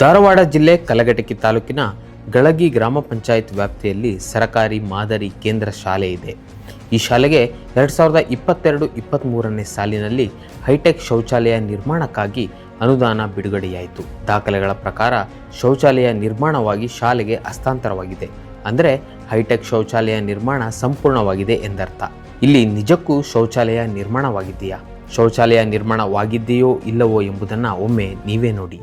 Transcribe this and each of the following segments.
ಧಾರವಾಡ ಜಿಲ್ಲೆ ಕಲಘಟಕಿ ತಾಲೂಕಿನ ಗಳಗಿ ಗ್ರಾಮ ಪಂಚಾಯತ್ ವ್ಯಾಪ್ತಿಯಲ್ಲಿ ಸರಕಾರಿ ಮಾದರಿ ಕೇಂದ್ರ ಶಾಲೆ ಇದೆ. ಈ ಶಾಲೆಗೆ ಎರಡು ಸಾವಿರದ ಇಪ್ಪತ್ತೆರಡು ಇಪ್ಪತ್ತ್ಮೂರನೇ ಸಾಲಿನಲ್ಲಿ ಹೈಟೆಕ್ ಶೌಚಾಲಯ ನಿರ್ಮಾಣಕ್ಕಾಗಿ ಅನುದಾನ ಬಿಡುಗಡೆಯಾಯಿತು. ದಾಖಲೆಗಳ ಪ್ರಕಾರ ಶೌಚಾಲಯ ನಿರ್ಮಾಣವಾಗಿ ಶಾಲೆಗೆ ಹಸ್ತಾಂತರವಾಗಿದೆ. ಅಂದರೆ ಹೈಟೆಕ್ ಶೌಚಾಲಯ ನಿರ್ಮಾಣ ಸಂಪೂರ್ಣವಾಗಿದೆ ಎಂದರ್ಥ. ಇಲ್ಲಿ ನಿಜಕ್ಕೂ ಶೌಚಾಲಯ ನಿರ್ಮಾಣವಾಗಿದೆಯಾ? ಶೌಚಾಲಯ ನಿರ್ಮಾಣವಾಗಿದೆಯೋ ಇಲ್ಲವೋ ಎಂಬುದನ್ನು ಒಮ್ಮೆ ನೀವೇ ನೋಡಿ.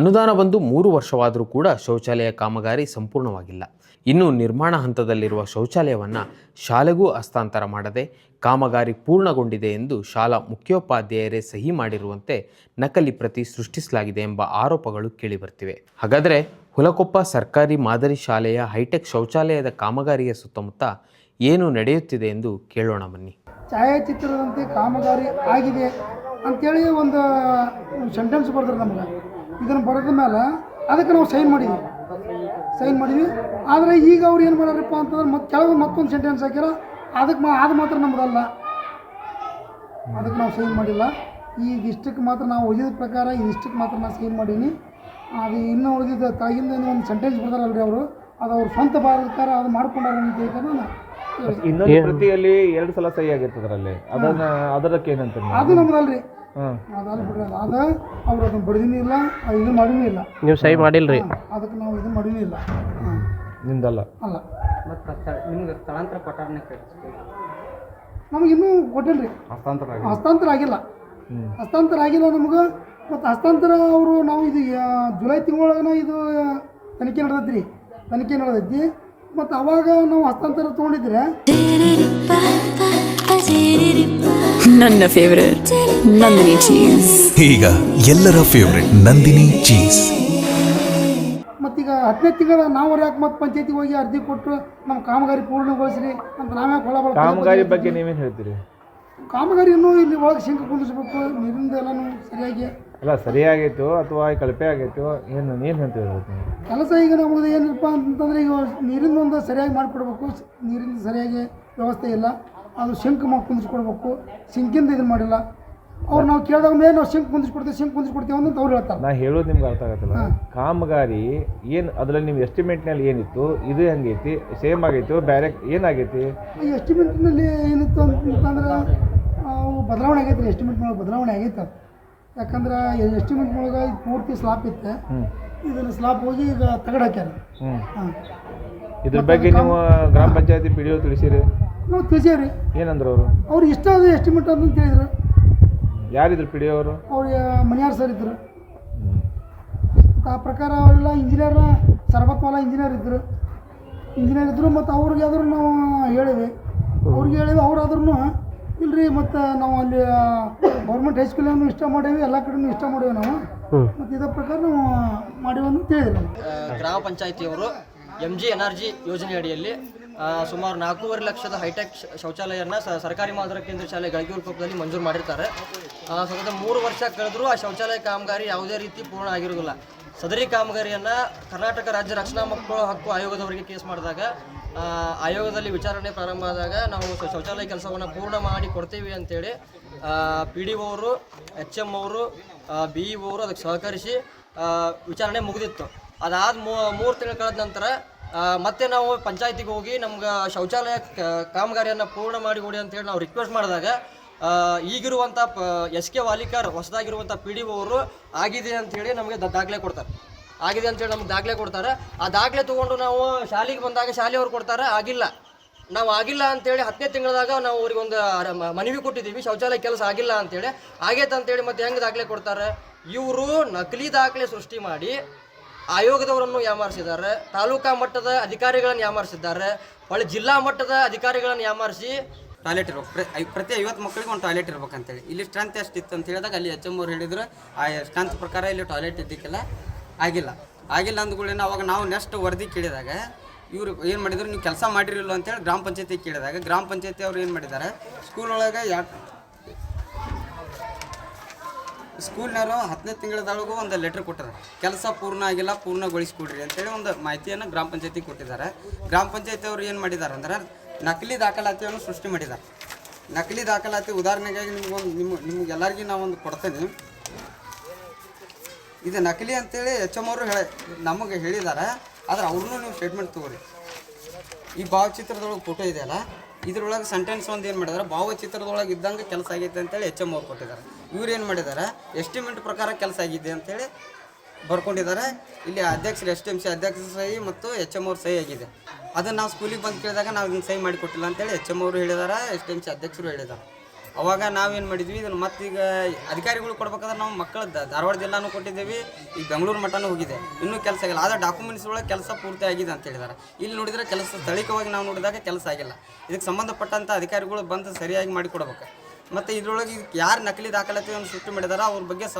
ಅನುದಾನ ಬಂದು ಮೂರು ವರ್ಷವಾದರೂ ಕೂಡ ಶೌಚಾಲಯ ಕಾಮಗಾರಿ ಸಂಪೂರ್ಣವಾಗಿಲ್ಲ. ಇನ್ನು ನಿರ್ಮಾಣ ಹಂತದಲ್ಲಿರುವ ಶೌಚಾಲಯವನ್ನು ಶಾಲೆಗೂ ಹಸ್ತಾಂತರ ಮಾಡದೆ ಕಾಮಗಾರಿ ಪೂರ್ಣಗೊಂಡಿದೆ ಎಂದು ಶಾಲಾ ಮುಖ್ಯೋಪಾಧ್ಯಾಯರೇ ಸಹಿ ಮಾಡಿರುವಂತೆ ನಕಲಿ ಪ್ರತಿ ಸೃಷ್ಟಿಸಲಾಗಿದೆ ಎಂಬ ಆರೋಪಗಳು ಕೇಳಿಬರ್ತಿವೆ. ಹಾಗಾದರೆ ಹುಲಕೊಪ್ಪ ಸರ್ಕಾರಿ ಮಾದರಿ ಶಾಲೆಯ ಹೈಟೆಕ್ ಶೌಚಾಲಯದ ಕಾಮಗಾರಿಯ ಸುತ್ತಮುತ್ತ ಏನು ನಡೆಯುತ್ತಿದೆ ಎಂದು ಕೇಳೋಣ ಬನ್ನಿ. ಛಾಯಾಚಿತ್ರದಂತೆ ಕಾಮಗಾರಿ ಆಗಿದೆ ಅಂತೇಳಿ ಒಂದು ಸೆಂಟೆನ್ಸ್ ಬರ್ತಾರೆ ನಮ್ಗೆ. ಇದನ್ನು ಬರೆದ ಮೇಲೆ ಅದಕ್ಕೆ ನಾವು ಸೈನ್ ಮಾಡಿದ್ವಿ. ಸೈನ್ ಮಾಡಿದ್ವಿ. ಆದರೆ ಈಗ ಅವ್ರು ಏನು ಮಾಡ್ಯಾರಪ್ಪ ಅಂತಂದ್ರೆ ಮತ್ತೆ ಕೆಳಗೆ ಮತ್ತೊಂದು ಸೆಂಟೆನ್ಸ್ ಹಾಕ್ಯಾರ. ಅದಕ್ಕೆ ಮಾ ಅದು ಮಾತ್ರ ನಮ್ಮದಲ್ಲ ಅದಕ್ಕೆ ನಾವು ಸೈನ್ ಮಾಡಿಲ್ಲ. ಈಗ ಇಷ್ಟಕ್ಕೆ ಮಾತ್ರ ನಾವು ಉಳಿದ ಪ್ರಕಾರ ಇಷ್ಟಕ್ಕೆ ಮಾತ್ರ ನಾನು ಸೈನ್ ಮಾಡೀನಿ. ಅದು ಇನ್ನೂ ಉಳಿದಿದ್ದ ತಾಗಿಂದ ಏನೋ ಒಂದು ಸೆಂಟೆನ್ಸ್ ಬರ್ತಾರಲ್ರಿ ಅವರು. ಅದು ಅವ್ರ ಸ್ವಂತ ಭಾರತಕಾರ ಅದು ಮಾಡ್ಕೊಂಡಾರ ಅಂತ ಹೇಳ್ತಾರೆ ನಾನು ಇನ್ನೊಂದು ಪ್ರತಿಯಲ್ಲಿ ಎರಡು ಸಲ ಸಹಿ ಆಗಿರ್ತದ್ರಲ್ಲಿ. ಅದನ್ನ ಅದಕ್ಕೆ ಏನಂತ ಅದು ನಮ್ದಲ್ರಿ. ಅದಲ್ಲ ಬಿಡ್ರಿ ಅದು ಅದ ಅವ್ರು ಅದನ್ನ ಬಡಿದೀನಿ ಇಲ್ಲ ಅದು ಇದು ಮಾಡಿನೂ ಇಲ್ಲ. ನೀವು ಸಹಿ ಮಾಡಿಲ್ರಿ. ಅದಕ್ಕೆ ನಾವು ಇದು ಮಾಡಿನೂ ಇಲ್ಲ. ನಿಮ್ದಲ್ಲ? ಅಲ್ಲ. ಮತ್ತು ನಿಮ್ಗೆ ಸ್ಥಳಾಂತರ ಕೊಟ್ಟಾರನೇ ನಮ್ಗೆ ಇನ್ನೂ ಕೊಟ್ಟಿಲ್ರಿ. ಹಸ್ತಾಂತರ ಹಸ್ತಾಂತರ ಆಗಿಲ್ಲ. ಹಸ್ತಾಂತರ ಆಗಿಲ್ಲ ನಮ್ಗೆ. ಮತ್ತು ಹಸ್ತಾಂತರ ಅವರು ನಾವು ಇದು ಜುಲೈ ತಿಂಗಳೊಳಗನ ಇದು ತನಿಖೆ ನಡೆದೈತಿ ರೀ ತನಿಖೆ ನಡೆದೈತಿ. ಮತ್ತು ಅವಾಗ ನಾವು ಹಸ್ತಾಂತರ ತೊಗೊಂಡಿದ್ರೆ ನನ್ನ ಫೇವರೇಟ್ ನಂದಿನಿ ಚೀಸ್ ಈಗ ಎಲ್ಲರ ಫೇವರೇಟ್ ನಂದಿನಿ ಚೀಸ್ ಮತ್ತೀಗ ಹತ್ತನೇ ತಿಂಗಳ ನಾವು ಯಾಕೆ ಮತ್ತೆ ಪಂಚಾಯತಿ ಹೋಗಿ ಅರ್ಜಿ ಕೊಟ್ಟು ನಮ್ಮ ಕಾಮಗಾರಿ ಪೂರ್ಣಗೊಳಿಸ್ರಿ ಅಂತ ನಾವೇ ಕೊಳ ಕಾಮಗಾರಿ ಬಗ್ಗೆ ನೀವೇನು ಹೇಳ್ತೀರಿ? ಕಾಮಗಾರಿಯನ್ನು ಇಲ್ಲಿ ಒಳಗೆ ಶಂಕ ಕುಂದಿಸ್ಬೇಕು. ನೀರಿಂದ ಎಲ್ಲನೂ ಸರಿಯಾಗಿ ಅಲ್ಲ ಸರಿಯಾಗೈತು ಅಥವಾ ಕಳಪೆ ಆಗೈತು ಏನು ಏನು ಹೇಳ್ತೀರಿ ಅದಕ್ಕೆ ನೀವು? ಕೆಲಸ ಈಗ ನಮ್ಮದು ಏನಪ್ಪ ಅಂತಂದ್ರೆ ಈಗ ನೀರಿಂದ ಒಂದು ಸರಿಯಾಗಿ ಮಾಡಿಕೊಡ್ಬೇಕು. ನೀರಿಂದ ಸರಿಯಾಗಿ ವ್ಯವಸ್ಥೆ ಇಲ್ಲ. ಅದು ಶಂಕ್ ಮಾಡಿ ಕುಂದಿಸ್ಕೊಡ್ಬೇಕು. ಸಿಂಕಿಂದ ಇದು ಮಾಡಿಲ್ಲ. ಅವ್ರು ನಾವು ಕೇಳಿದಾಗ ಮೇಲೆ ನಾವು ಶಂಕ್ ಕುಂದಿಸ್ಕೊಡ್ತೀವಿ ಶಂಕ್ ಕುಂದಿಸ್ಕೊಡ್ತೀವಿ ಅಂತ ಅವ್ರು ಹೇಳ್ತಾರೆ. ನಾ ಹೇಳೋದು ನಿಮ್ಗೆ ಅರ್ಥ ಆಗತ್ತಲ್ಲ? ಕಾಮಗಾರಿ ಏನು ಅದ್ರಲ್ಲಿ ನಿಮ್ಮ ಎಸ್ಟಿಮೇಟ್ನಲ್ಲಿ ಏನಿತ್ತು? ಇದು ಹೆಂಗೈತಿ? ಸೇಮ್ ಆಗೈತು ಬೇರೆ ಏನಾಗೈತಿ? ಈ ಎಸ್ಟಿಮೇಟ್ನಲ್ಲಿ ಏನಿತ್ತು ಅಂತಂದ್ರೆ ಅವು ಬದಲಾವಣೆ ಆಗೈತೆ ಎಸ್ಟಿಮೇಟ್ ಒಳಗೆ ಬದಲಾವಣೆ ಆಗೈತೆ. ಅದು ಯಾಕಂದ್ರೆ ಎಸ್ಟಿಮೇಟ್ ಒಳಗೆ ಇದು ಪೂರ್ತಿ ಸ್ಲಾಪ್ ಇತ್ತು. ಇದನ್ನು ಸ್ಲಾಪ್ ಹೋಗಿ ಈಗ ತಗಡು ಹಾಕ್ಯಾರ. ಹಾಂ. ಇದ್ರ ಬಗ್ಗೆ ನೀವು ಗ್ರಾಮ ಪಂಚಾಯತಿ ಪಿ ಡಿ ತಿಳಿಸಿರಿ. ನಾವು ತಿಳಿಸೇವ್ರಿ ಏನಂದ್ರು ಅವರು ಅವ್ರು ಇಷ್ಟ ಅದು ಎಸ್ಟಿಮೇಟ್ ಅಂತ ಹೇಳಿದ್ರು. ಯಾರಿದ್ರು ಪಿ ಡಿ ಅವರು ಅವ್ರಿಗೆ ಮನಿಯಾರ್ ಸರ್ ಇದ್ದರು ಆ ಪ್ರಕಾರ ಅವರೆಲ್ಲ ಇಂಜಿನಿಯರ್ ಸರ್ವಪಾಲ ಇಂಜಿನಿಯರ್ ಇದ್ದರು ಇಂಜಿನಿಯರ್ ಇದ್ದರು ಮತ್ತು ಅವ್ರಿಗೆ ಆದ್ರೂ ನಾವು ಹೇಳಿದ್ವಿ. ಅವ್ರಿಗೆ ಹೇಳಿವಿ ಅವ್ರಾದ್ರೂ ಇಲ್ರಿ ಮತ್ತು ನಾವು ಅಲ್ಲಿ ಗೌರ್ಮೆಂಟ್ ಹೈಸ್ಕೂಲನ್ನು ಇಷ್ಟ ಮಾಡೇವಿ ಎಲ್ಲ ಕಡೆನೂ ಇಷ್ಟ ಮಾಡೇವಿ ನಾವು. ಮತ್ತು ಇದೇ ಪ್ರಕಾರ ನಾವು ಮಾಡೇವಿ ಅಂತ ಹೇಳಿದ್ರು ಗ್ರಾಮ ಪಂಚಾಯಿತಿಯವರು M G N R G ಯೋಜನೆ ಅಡಿಯಲ್ಲಿ ಸುಮಾರು ನಾಲ್ಕೂವರೆ ಲಕ್ಷದ ಹೈಟೆಕ್ ಶೌಚಾಲಯನ ಸರ್ಕಾರಿ ಮಾದರ ಕೇಂದ್ರ ಶಾಲೆ ಗಳಗಿಗುಲ್ಕೊಪ್ಪದಲ್ಲಿ ಮಂಜೂರು ಮಾಡಿರ್ತಾರೆ. ಸತತ ಮೂರು ವರ್ಷ ಕಳೆದರೂ ಆ ಶೌಚಾಲಯ ಕಾಮಗಾರಿ ಯಾವುದೇ ರೀತಿ ಪೂರ್ಣ ಆಗಿರೋದಿಲ್ಲ ಸದರಿ ಕಾಮಗಾರಿಯನ್ನು ಕರ್ನಾಟಕ ರಾಜ್ಯ ರಕ್ಷಣಾ ಮಕ್ಕಳ ಹಕ್ಕು ಆಯೋಗದವರಿಗೆ ಕೇಸ್ ಮಾಡಿದಾಗ ಆಯೋಗದಲ್ಲಿ ವಿಚಾರಣೆ ಪ್ರಾರಂಭ ಆದಾಗ ನಾವು ಶೌಚಾಲಯ ಕೆಲಸವನ್ನು ಪೂರ್ಣ ಮಾಡಿ ಕೊಡ್ತೀವಿ ಅಂತೇಳಿ ಪಿ ಡಿ ಅವರು ಎಚ್ ಎಂ ಅವರು ಬಿ ಇ ಅವರು ಅದಕ್ಕೆ ಸಹಕರಿಸಿ ವಿಚಾರಣೆ ಮುಗಿದಿತ್ತು. ಅದಾದ ಮೂರು ತಿಂಗಳು ಕಳೆದ ನಂತರ ಮತ್ತೆ ನಾವು ಪಂಚಾಯತಿಗೆ ಹೋಗಿ ನಮ್ಗೆ ಶೌಚಾಲಯ ಕಾಮಗಾರಿಯನ್ನು ಪೂರ್ಣ ಮಾಡಿ ಕೊಡಿ ಅಂತೇಳಿ ನಾವು ರಿಕ್ವೆಸ್ಟ್ ಮಾಡಿದಾಗ ಈಗಿರುವಂಥ ಪ, ಎಸ್ ಕೆ ವಾಲಿಕರ್ ಹೊಸದಾಗಿರುವಂಥ ಪಿ ಡಿ ಅವರು ಆಗಿದೆ ಅಂಥೇಳಿ ನಮಗೆ ದಾಖಲೆ ಕೊಡ್ತಾರೆ. ಆಗಿದೆ ಅಂತೇಳಿ ನಮ್ಗೆ ದಾಖಲೆ ಕೊಡ್ತಾರೆ. ಆ ದಾಖಲೆ ತೊಗೊಂಡು ನಾವು ಶಾಲೆಗೆ ಬಂದಾಗ ಶಾಲೆಯವ್ರು ಕೊಡ್ತಾರೆ, ಆಗಿಲ್ಲ. ನಾವು ಆಗಿಲ್ಲ ಅಂತೇಳಿ ಹತ್ತನೇ ತಿಂಗಳದಾಗ ನಾವು ಅವ್ರಿಗೆ ಒಂದು ಮನವಿ ಕೊಟ್ಟಿದ್ದೀವಿ, ಶೌಚಾಲಯ ಕೆಲಸ ಆಗಿಲ್ಲ ಅಂತೇಳಿ. ಆಗೈತೆ ಅಂತೇಳಿ ಮತ್ತೆ ಹೆಂಗೆ ದಾಖಲೆ ಕೊಡ್ತಾರೆ? ಇವರು ನಕಲಿ ದಾಖಲೆ ಸೃಷ್ಟಿ ಮಾಡಿ ಆಯೋಗದವರನ್ನು ಯಾಮಾರಿಸಿದ್ದಾರೆ, ತಾಲೂಕಾ ಮಟ್ಟದ ಅಧಿಕಾರಿಗಳನ್ನು ಯಾಮಾರಿಸಿದ್ದಾರೆ ಒಳ್ಳೆ ಜಿಲ್ಲಾ ಮಟ್ಟದ ಅಧಿಕಾರಿಗಳನ್ನು ಯಾಮಾರಿಸಿ ಟಾಯ್ಲೆಟ್ ಇರ್ಬೇಕು. ಪ್ರ ಪ್ರತಿ ಐವತ್ತು ಮಕ್ಕಳಿಗೆ ಒಂದು ಟಾಯ್ಲೆಟ್ ಇರ್ಬೇಕಂತೇಳಿ. ಇಲ್ಲಿ ಸ್ಟ್ರೆಂತ್ ಎಷ್ಟು ಇತ್ತು ಅಂತ ಹೇಳಿದಾಗ ಅಲ್ಲಿ ಎಚ್ ಎಂ ಅವ್ರು ಹೇಳಿದ್ರು, ಆ ಸ್ಟ್ರೆಂತ್ ಪ್ರಕಾರ ಇಲ್ಲಿ ಟಾಯ್ಲೆಟ್ ಇದ್ದಕ್ಕೆಲ್ಲ ಆಗಿಲ್ಲ. ಆಗಿಲ್ಲ ಅಂದ್ಗಳೇನು ಅವಾಗ ನಾವು ನೆಕ್ಸ್ಟ್ ವರದಿ ಕೇಳಿದಾಗ, ಇವರು ಏನು ಮಾಡಿದ್ರು, ನೀವು ಕೆಲಸ ಮಾಡಿರಲಿಲ್ಲ ಅಂತೇಳಿ ಗ್ರಾಮ ಪಂಚಾಯತಿ ಕೇಳಿದಾಗ, ಗ್ರಾಮ ಪಂಚಾಯತಿ ಅವ್ರು ಏನು ಮಾಡಿದ್ದಾರೆ ಸ್ಕೂಲ್ ಒಳಗೆ ಯಾ ಸ್ಕೂಲ್ನವರು ಹತ್ತನೇ ತಿಂಗಳದೊಳಗೂ ಒಂದು ಲೆಟ್ರ್ ಕೊಟ್ಟರೆ. ಕೆಲಸ ಪೂರ್ಣ ಆಗಿಲ್ಲ, ಪೂರ್ಣಗೊಳಿಸ್ಕೊಡ್ರಿ ಅಂತೇಳಿ ಒಂದು ಮಾಹಿತಿಯನ್ನು ಗ್ರಾಮ ಪಂಚಾಯತಿಗೆ ಕೊಟ್ಟಿದ್ದಾರೆ. ಗ್ರಾಮ ಪಂಚಾಯತಿ ಅವರು ಏನು ಮಾಡಿದ್ದಾರೆ ಅಂದ್ರೆ ನಕಲಿ ದಾಖಲಾತಿಯನ್ನು ಸೃಷ್ಟಿ ಮಾಡಿದ್ದಾರೆ. ನಕಲಿ ದಾಖಲಾತಿ ಉದಾಹರಣೆಗಾಗಿ ನಿಮ್ಗೊಂದು ನಿಮ್ಮ ನಿಮ್ಗೆ ಎಲ್ಲರಿಗೂ ನಾವು ಒಂದು ಕೊಡ್ತೇನೆ. ಇದು ನಕಲಿ ಅಂತೇಳಿ ಎಚ್ ಎಂ ಅವರು ಹೇಳಿ ನಮಗೆ ಹೇಳಿದ್ದಾರೆ. ಆದರೆ ಅವ್ರನ್ನೂ ನೀವು ಸ್ಟೇಟ್ಮೆಂಟ್ ತಗೋರಿ. ಈ ಭಾವಚಿತ್ರದೊಳಗೆ ಫೋಟೋ ಇದೆಯಲ್ಲ? ಇದ್ರೊಳಗೆ ಸೆಂಟೆನ್ಸ್ ಒಂದು ಏನು ಮಾಡಿದಾರೆ? ಭಾವಚಿತ್ರದೊಳಗೆ ಇದ್ದಂಗೆ ಕೆಲಸ ಆಗೈತೆ ಅಂತೇಳಿ ಎಚ್ ಎಂ ಅವ್ರು ಕೊಟ್ಟಿದ್ದಾರೆ. ಇವ್ರು ಏನು ಮಾಡಿದ್ದಾರೆ ಎಸ್ಟಿಮೇಟ್ ಪ್ರಕಾರ ಕೆಲಸ ಆಗಿದೆ ಅಂತೇಳಿ ಬರ್ಕೊಂಡಿದ್ದಾರೆ. ಇಲ್ಲಿ ಅಧ್ಯಕ್ಷರು ಎಸ್ ಟಿ ಎಂ ಸಿ ಅಧ್ಯಕ್ಷರ ಸಹಿ ಮತ್ತು ಎಚ್ ಎಂ ಅವ್ರ ಸಹಿ ಆಗಿದೆ. ಅದನ್ನು ನಾವು ಸ್ಕೂಲಿಗೆ ಬಂದು ಕೇಳಿದಾಗ ನಾವು ಇದನ್ನು ಸಹಿ ಮಾಡಿಕೊಟ್ಟಿಲ್ಲ ಅಂತೇಳಿ ಎಚ್ ಎಂ ಅವರು ಹೇಳಿದ್ದಾರೆ ಎಸ್ ಟಿ ಎಂ ಸಿ ಅಧ್ಯಕ್ಷರು ಹೇಳಿದ್ದಾರೆ ಅವಾಗ ನಾವೇನು ಮಾಡಿದ್ವಿ ಇದನ್ನು ಈಗ ಅಧಿಕಾರಿಗಳು ಕೊಡ್ಬೇಕಾದ್ರೆ ನಾವು ಮಕ್ಕಳ ಧಾರವಾಡ ಜಿಲ್ಲಾನು ಕೊಟ್ಟಿದ್ದೀವಿ ಈಗ ಬೆಂಗಳೂರು ಮಟ್ಟನೂ ಹೋಗಿದೆ. ಇನ್ನೂ ಕೆಲಸ ಆಗಿಲ್ಲ. ಆದರೆ ಡಾಕ್ಯುಮೆಂಟ್ಸ್ ಒಳಗೆ ಕೆಲಸ ಪೂರ್ತಿ ಆಗಿದೆ ಅಂತ ಹೇಳಿದ್ದಾರೆ ಇಲ್ಲಿ ನೋಡಿದರೆ ಕೆಲಸ ಸ್ಥಳೀಯವಾಗಿ ನಾವು ನೋಡಿದಾಗ ಕೆಲಸ ಆಗಿಲ್ಲ. ಇದಕ್ಕೆ ಸಂಬಂಧಪಟ್ಟಂಥ ಅಧಿಕಾರಿಗಳು ಬಂದು ಸರಿಯಾಗಿ ಮಾಡಿಕೊಡ್ಬೇಕು ಮತ್ತು ಇದರೊಳಗೆ ಯಾರು ನಕಲಿ ದಾಖಲಾತಿಯನ್ನು ಸೃಷ್ಟಿ ಮಾಡಿದಾರೋ ಅವ್ರ ಬಗ್ಗೆ ಸ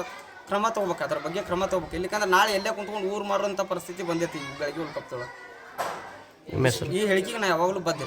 ಕ್ರಮ ತೊಗೋಬೇಕು. ಅದ್ರ ಬಗ್ಗೆ ಕ್ರಮ ತೊಗೋಬೇಕು. ಇಲ್ಲಿಕಂದ್ರೆ ನಾಳೆ ಎಲ್ಲೇ ಕುಂತ್ಕೊಂಡು ಊರು ಮಾರುವಂಥ ಪರಿಸ್ಥಿತಿ ಬಂದೈತಿ ಬೆಳಗ್ಗೆ ಉಳ್ಕಪ್ತೊಳಗೆ ಈ ಹೇಳಿಕೆಗೆ ನಾ ಯಾವಾಗಲೂ ಬದ್ದೆ